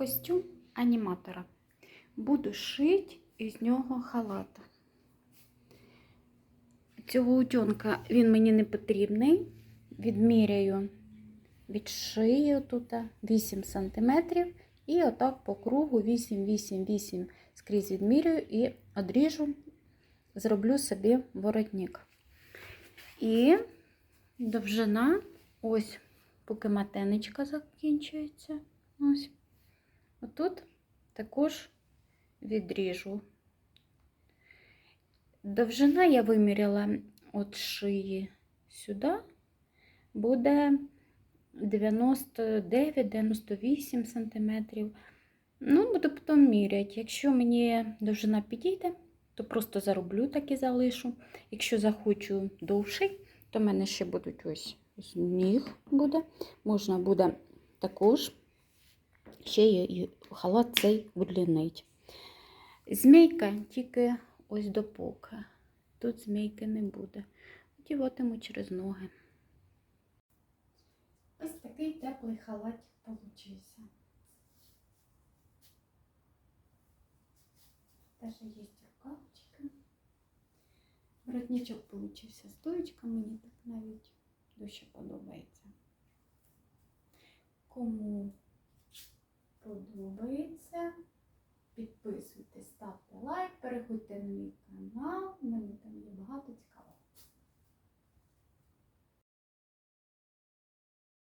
костюм аніматора. Буду шити із нього халата. Цього утенка він мені не потрібний. Відміряю від шиї тут 8 см. І отак по кругу 8, 8, 8 скрізь відмірюю і одріжу, зроблю собі воротник. І довжина, ось, поки матенечка закінчується. Ось. Отут також відріжу. Довжина я виміряла від шиї сюди, буде 99-98 см. Ну, буду потім міряти. Якщо мені довжина підійде, то просто зароблю так і залишу. Якщо захочу довший, то в мене ще будуть ось ніг буде. Можна буде також ще і халат цей удлінить. Змійка тільки ось до поки. Тут змійки не буде. Одіватиму через ноги. Ось такий теплий халатик получився. Теж є рукавчики. Воротничок получився стоечка, мені так навіть дуже подобається. Кому подобається, підписуйтесь, ставте лайк, переходьте на мій